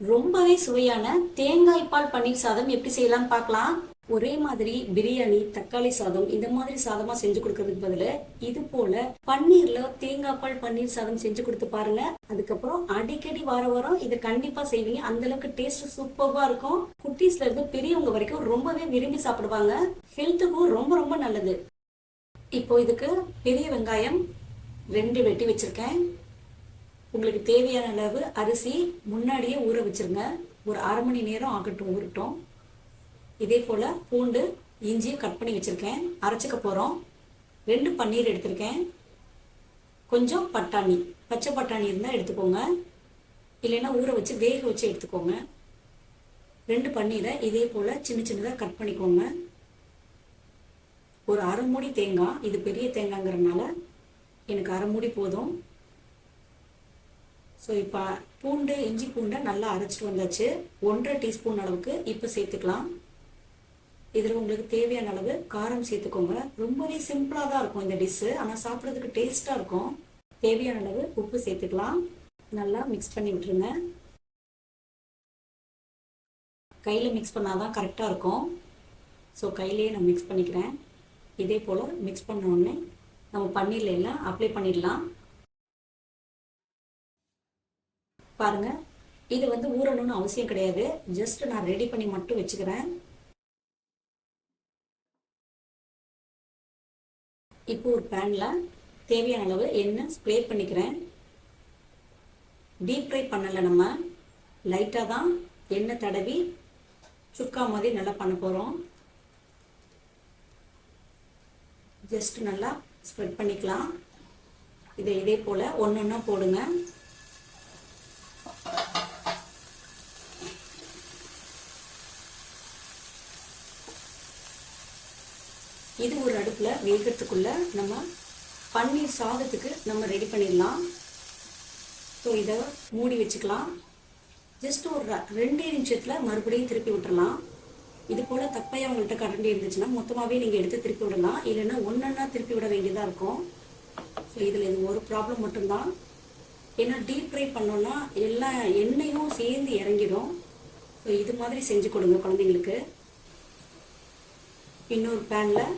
ரொம்பவே சுவையான தேங்காய் பால் பன்னீர் சாதம் எப்படி செய்யலாம்னு பார்க்கலாம். ஒரே மாதிரி பிரியாணி தக்காளி சாதம் இந்த மாதிரி சாதமா செஞ்சு கொடுக்கறதுக்கு பதில இது போல பன்னீர்ல தேங்காய் பால் பன்னீர் சாதம் செஞ்சு கொடுத்து பாருங்க. அதுக்கப்புறம் அடிக்கடி வார வாரம் இதை கண்டிப்பா செய்வீங்க. அந்த அளவுக்கு டேஸ்ட் சூப்பர்வா இருக்கும். குட்டீஸ்ல இருந்து பெரியவங்க வரைக்கும் ரொம்பவே விரும்பி சாப்பிடுவாங்க. ஹெல்த்துக்கும் ரொம்ப ரொம்ப நல்லது. இப்போ இதுக்கு பெரிய வெங்காயம் ரெண்டு வெட்டி வச்சிருக்கேன். உங்களுக்கு தேவையான அளவு அரிசி முன்னாடியே ஊற வச்சிருங்க. ஒரு அரை மணி நேரம் ஆகட்டும் ஊறட்டும். இதே போல் பூண்டு இஞ்சியும் கட் பண்ணி வச்சுருக்கேன். அரைச்சிக்க போகிறோம் ரெண்டு பன்னீர் எடுத்திருக்கேன். கொஞ்சம் பட்டாணி பச்சை பட்டாணி இருந்தால் எடுத்துக்கோங்க. இல்லைன்னா ஊற வச்சு வேக வச்சு எடுத்துக்கோங்க. ரெண்டு பன்னீரை இதே போல் சின்ன சின்னதாக கட் பண்ணிக்கோங்க. ஒரு அரை மூடி தேங்காய் இது பெரிய தேங்காய்ங்கிறனால எனக்கு அரை மூடி போதும். ஸோ இப்போ பூண்டு இஞ்சி பூண்டை நல்லா அரைச்சிட்டு வந்தாச்சு. ஒன்றரை டீஸ்பூன் அளவுக்கு இப்போ சேர்த்துக்கலாம். இதில் உங்களுக்கு தேவையான அளவு காரம் சேர்த்துக்கோங்க. ரொம்பவே சிம்பிளாக தான் இருக்கும் இந்த டிஷ்ஷு ஆனால் சாப்பிட்றதுக்கு டேஸ்ட்டாக இருக்கும். தேவையான அளவு உப்பு சேர்த்துக்கலாம். நல்லா மிக்ஸ் பண்ணி விட்டுருங்க. கையில் மிக்ஸ் பண்ணால் தான் கரெக்டாக இருக்கும். ஸோ கையிலேயே நான் மிக்ஸ் பண்ணிக்கிறேன். இதே போல் மிக்ஸ் பண்ண உடனே நம்ம பன்னீர்ல எல்லாம் அப்ளை பண்ணிடலாம். பாருங்க. இது வந்து ஊறணும்னு அவசியம் கிடையாது. ஜஸ்ட் நான் ரெடி பண்ணி மட்டும் வச்சுக்கிறேன். இப்போ ஒரு பேனில் தேவையான அளவு எண்ணெய் ஸ்ப்ரே பண்ணிக்கிறேன். டீப் ஃப்ரை பண்ணலை நம்ம. லைட்டாக தான் எண்ணெய் தடவி சுக்கா மாதிரி நல்லா பண்ண போகிறோம் ஜஸ்ட் நல்லா ஸ்ப்ரெட் பண்ணிக்கலாம். இதை இதே போல் ஒன்று ஒன்றா போடுங்க. இது ஒரு அடுப்பில் வேகிறதுக்குள்ள நம்ம பன்னீர் சாதத்துக்கு நம்ம ரெடி பண்ணிடலாம். ஸோ இதை மூடி வச்சுக்கலாம். ஜஸ்ட் ஒரு ரெண்டே நிமிஷத்தில் மறுபடியும் திருப்பி விட்டுறலாம். இது போல் தப்பையாக உங்கள்கிட்ட கரண்டி இருந்துச்சுன்னா மொத்தமாகவே நீங்கள் எடுத்து திருப்பி விடலாம். இல்லைன்னா ஒன்றா திருப்பி விட வேண்டியதாக இருக்கும். ஸோ இதில் இது ஒரு ப்ராப்ளம் மட்டும்தான். ஏன்னா டீப் ஃப்ரை பண்ணோன்னா எல்லா எண்ணெயும் சேர்ந்து இறங்கிடும். ஸோ இது மாதிரி செஞ்சு கொடுங்க குழந்தைங்களுக்கு. இன்னொரு பேனில்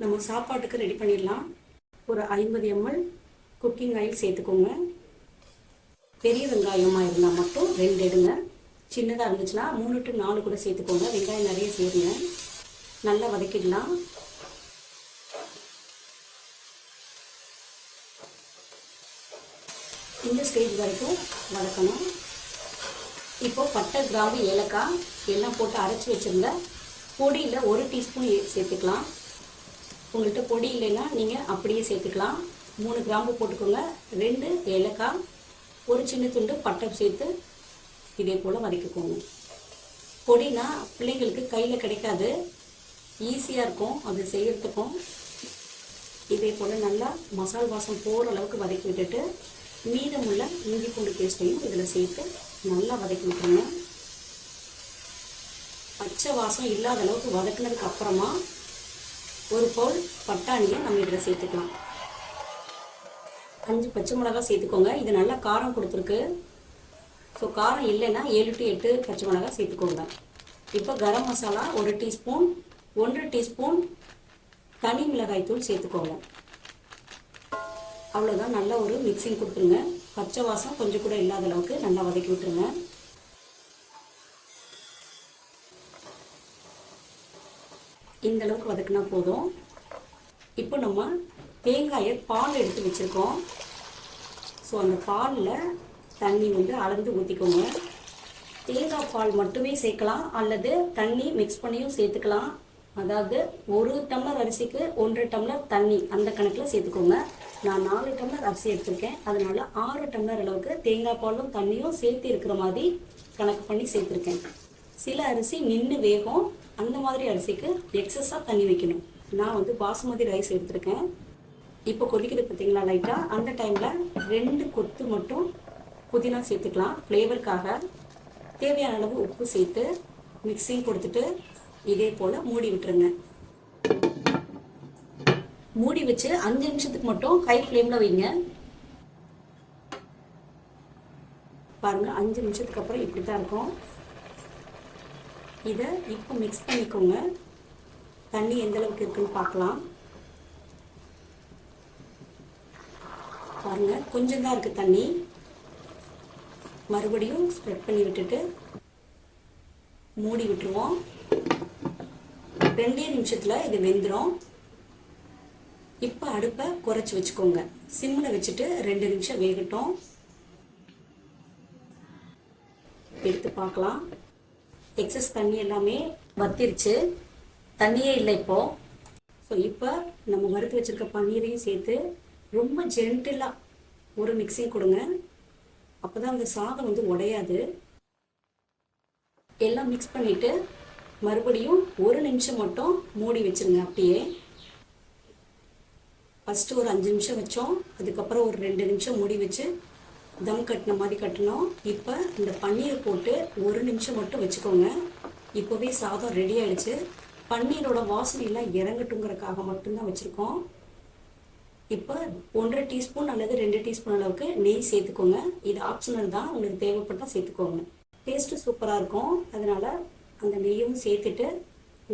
நம்ம சாப்பாட்டுக்கு ரெடி பண்ணிடலாம். ஒரு ஐம்பது எம்எல் குக்கிங் ஆயில் சேர்த்துக்கோங்க. பெரிய வெங்காயமாக இருந்தால் மட்டும் ரெண்டு எடுங்க. சின்னதாக இருந்துச்சுன்னா மூணு டு நாலு கூட சேர்த்துக்கோங்க. வெங்காயம் நிறைய சேருங்க. நல்லா வதக்கிடலாம். இந்த ஸ்டேஜ் வரைக்கும் வதக்கணும். இப்போ பட்டை கிராம்பு ஏலக்காய் எல்லாம் போட்டு அரைச்சி வச்சுருந்த பொடியில் ஒரு டீஸ்பூன் சேர்த்துக்கலாம். உங்கள்கிட்ட பொடி இல்லைன்னா நீங்கள் அப்படியே சேர்த்துக்கலாம். மூணு கிராம்பு போட்டுக்கோங்க. ரெண்டு ஏலக்காய் ஒரு சின்ன துண்டு பட்டை சேர்த்து இதே போல் வதக்கிக்கோங்க. பொடினா பிள்ளைங்களுக்கு கையில் கிடைக்காது. ஈஸியாக இருக்கும் அது செய்கிறதுக்கும் இதே போல் நல்லா மசால் வாசம் போகிற அளவுக்கு வதக்கி விட்டுட்டு மீதமுள்ள இஞ்சி பூண்டு பேஸ்ட்டையும் இதில் சேர்த்து நல்லா வதக்கி விட்டுருங்க. பச்சை வாசம் இல்லாத அளவுக்கு வதக்குனதுக்கு அப்புறமா ஒரு பவுல் பட்டாணியை நம்ம இதில் சேர்த்துக்கலாம். அஞ்சு பச்சை மிளகாய் சேர்த்துக்கோங்க. இது நல்லா காரம் கொடுத்துருக்கு. ஸோ காரம் இல்லைன்னா ஏழு டு எட்டு பச்சை மிளகாய் சேர்த்துக்கோங்க. இப்போ கரம் மசாலா ஒரு டீஸ்பூன் ஒன்றரை டீஸ்பூன் தனி மிளகாய் தூள் சேர்த்துக்கோங்க. அவ்வளோதான் நல்ல ஒரு மிக்சிங் கொடுத்துருங்க. பச்சை வாசம் கொஞ்சம் கூட இல்லாத அளவுக்கு நல்லா வதக்கி விட்டுருங்க. இந்த அளவுக்கு வதக்குனா போதும். இப்போ நம்ம தேங்காயை பால் எடுத்து வச்சுருக்கோம். ஸோ அந்த பாலில் தண்ணி வந்து அளந்து ஊற்றிக்கோங்க தேங்காய் பால் மட்டுமே சேர்க்கலாம் அல்லது தண்ணி மிக்ஸ் பண்ணியும் சேர்த்துக்கலாம். அதாவது ஒரு டம்ளர் அரிசிக்கு ஒன்றரை டம்ளர் தண்ணி அந்த கணக்கில் சேர்த்துக்கோங்க. நான் நாலு டம்ளர் அரிசி எடுத்திருக்கேன். அதனால் ஆறு டம்ளர் அளவுக்கு தேங்காய் பாலும் தண்ணியும் சேர்த்து இருக்கிற மாதிரி கணக்கு பண்ணி சேர்த்துருக்கேன். சில அரிசி நின்று வேகும். அந்த மாதிரி அரிசிக்கு எக்ஸஸாக தண்ணி வைக்கணும். நான் வந்து பாசுமதி ரைஸ் எடுத்திருக்கேன். இப்போ கொதிக்குது பார்த்தீங்களா லைட்டாக அந்த டைமில் ரெண்டு கொத்து மட்டும் புதினா சேர்த்துக்கலாம். ஃப்ளேவருக்காக தேவையான அளவு உப்பு சேர்த்து மிக்சிங் கொடுத்துட்டு இதே போல் மூடி விட்டுருங்க. மூடி வச்சு அஞ்சு நிமிஷத்துக்கு மட்டும் ஹை ஃப்ளேமில் வைங்க. பாருங்கள் அஞ்சு நிமிஷத்துக்கு அப்புறம் இப்படி தான் இருக்கும். இதை இப்போ மிக்ஸ் பண்ணிக்கோங்க. தண்ணி எந்த அளவுக்கு இருக்குன்னு பார்க்கலாம். பாருங்க கொஞ்சம் தான் இருக்கு தண்ணி. மறுபடியும் ஸ்ப்ரெட் பண்ணி விட்டுட்டு மூடி விட்டுருவோம். ரெண்டே நிமிஷத்தில் இது வெந்துடும் இப்போ அடுப்பை குறைச்சி வச்சுக்கோங்க. சிம்மில் வச்சுட்டு ரெண்டு நிமிஷம் வேகட்டும். எடுத்து பார்க்கலாம். எக்ஸஸ் தண்ணி எல்லாமே வத்திருச்சு. தண்ணியே இல்லை இப்போ. ஸோ இப்போ நம்ம வறுத்து வச்சிருக்க பன்னீரையும் சேர்த்து ரொம்ப ஜென்டிலாக ஒரு மிக்சிங் கொடுங்க. அப்போ தான் அந்த சாதம் வந்து உடையாது. எல்லாம் மிக்ஸ் பண்ணிவிட்டு மறுபடியும் ஒரு நிமிஷம் மட்டும் மூடி வச்சிருங்க அப்படியே. ஃபஸ்ட்டு ஒரு அஞ்சு நிமிஷம் வச்சோம். அதுக்கப்புறம் ஒரு ரெண்டு நிமிஷம் மூடி வச்சு தம் கட்டின மாதிரி கட்டினோம் இப்போ இந்த பன்னீரை போட்டு ஒரு நிமிஷம் மட்டும் வச்சுக்கோங்க. இப்போவே சாதம் ரெடி ஆயிடுச்சு. பன்னீரோட வாசனையெல்லாம் இறங்கட்டுங்கிறதுக்காக மட்டும்தான் வச்சுருக்கோம். இப்போ ஒன்றரை டீஸ்பூன் அல்லது ரெண்டு டீஸ்பூன் அளவுக்கு நெய் சேர்த்துக்கோங்க. இது ஆப்ஷனல் தான். உங்களுக்கு தேவைப்பட்டால் சேர்த்துக்கோங்க. டேஸ்ட்டு சூப்பராக இருக்கும். அதனால் அந்த நெய்யும் சேர்த்துட்டு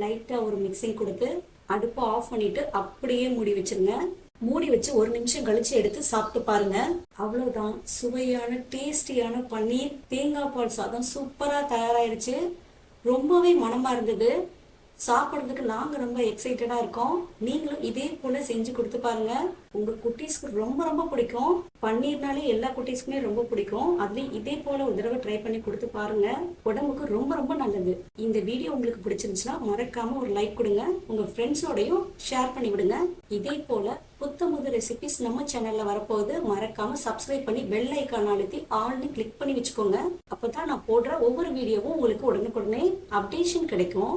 லைட்டாக ஒரு மிக்சிங் கொடுத்து அடுப்பை ஆஃப் பண்ணிவிட்டு அப்படியே மூடி வச்சுருங்க. மூடி வச்சு ஒரு நிமிஷம் கழிச்சு எடுத்து சாப்பிட்டு பாருங்க. அவ்வளவுதான். சுவையான டேஸ்டியான பன்னீர் தேங்காய் பால் சாதம் சூப்பரா தயாராயிருச்சு ரொம்பவே மனமா இருந்தது. சாப்பிட்றதுக்கு நாங்கள் ரொம்ப எக்ஸைட்டடாக இருக்கோம். நீங்களும் இதே போல செஞ்சு கொடுத்து பாருங்க. உங்கள் குட்டீஸ்க்கு ரொம்ப ரொம்ப பிடிக்கும். பன்னீர்னாலே எல்லா குட்டீஸ்க்குமே ரொம்ப பிடிக்கும். அதுலேயும் இதே போல ஒரு தடவை ட்ரை பண்ணி கொடுத்து பாருங்க. உடம்புக்கு ரொம்ப ரொம்ப நல்லது. இந்த வீடியோ உங்களுக்கு பிடிச்சிருந்துச்சுன்னா மறக்காம ஒரு லைக் கொடுங்க. உங்கள் ஃப்ரெண்ட்ஸோடையும் ஷேர் பண்ணி விடுங்க. இதே போல புத்தமுது ரெசிபிஸ் நம்ம சேனல்ல வரப்போகுது. மறக்காம சப்ஸ்கிரைப் பண்ணி பெல் ஐக்கான் அழுத்தி ஆல்னு கிளிக் பண்ணி வச்சுக்கோங்க. அப்பதான் நான் போடுற ஒவ்வொரு வீடியோவும் உங்களுக்கு உடனுக்குடனே அப்டேஷன் கிடைக்கும்.